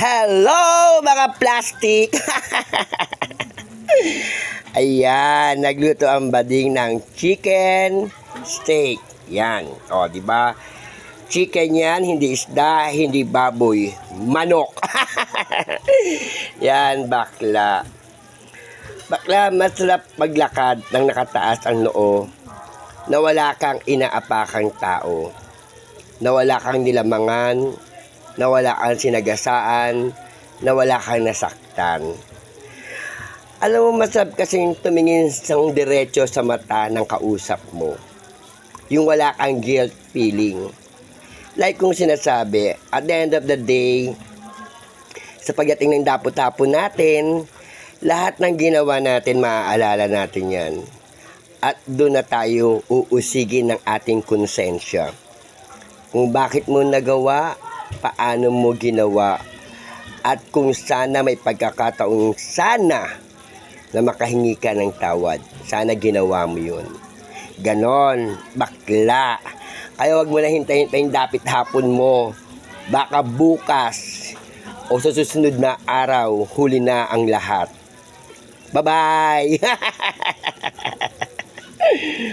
Hello mga plastic! Ayan, nagluto ang bading ng chicken steak. Yan. O, di ba? Chicken yan, hindi isda, hindi baboy. Manok. yan, bakla. Bakla, masarap maglakad ng nakataas ang noo na wala kang inaapakang tao. Na wala kang nilamangan, na wala kang sinagasaan, na wala kang nasaktan. Alam mo, masarap kasing tumingin sang diretso sa mata ng kausap mo. Yung wala kang guilt feeling. Like kung sinasabi, at the end of the day, sa pagdating ng dapo-tapo natin, lahat ng ginawa natin, maaalala natin yan. At doon na tayo uusigin ng ating konsensya. Kung bakit mo nagawa, paano mo ginawa, at kung sana may pagkakataong sana na makahingi ka ng tawad. Sana ginawa mo yun. Ganon, bakla. Kaya wag mo na hintayin-hintayin dapit hapon mo. Baka bukas o sa susunod na araw, huli na ang lahat. Bye-bye!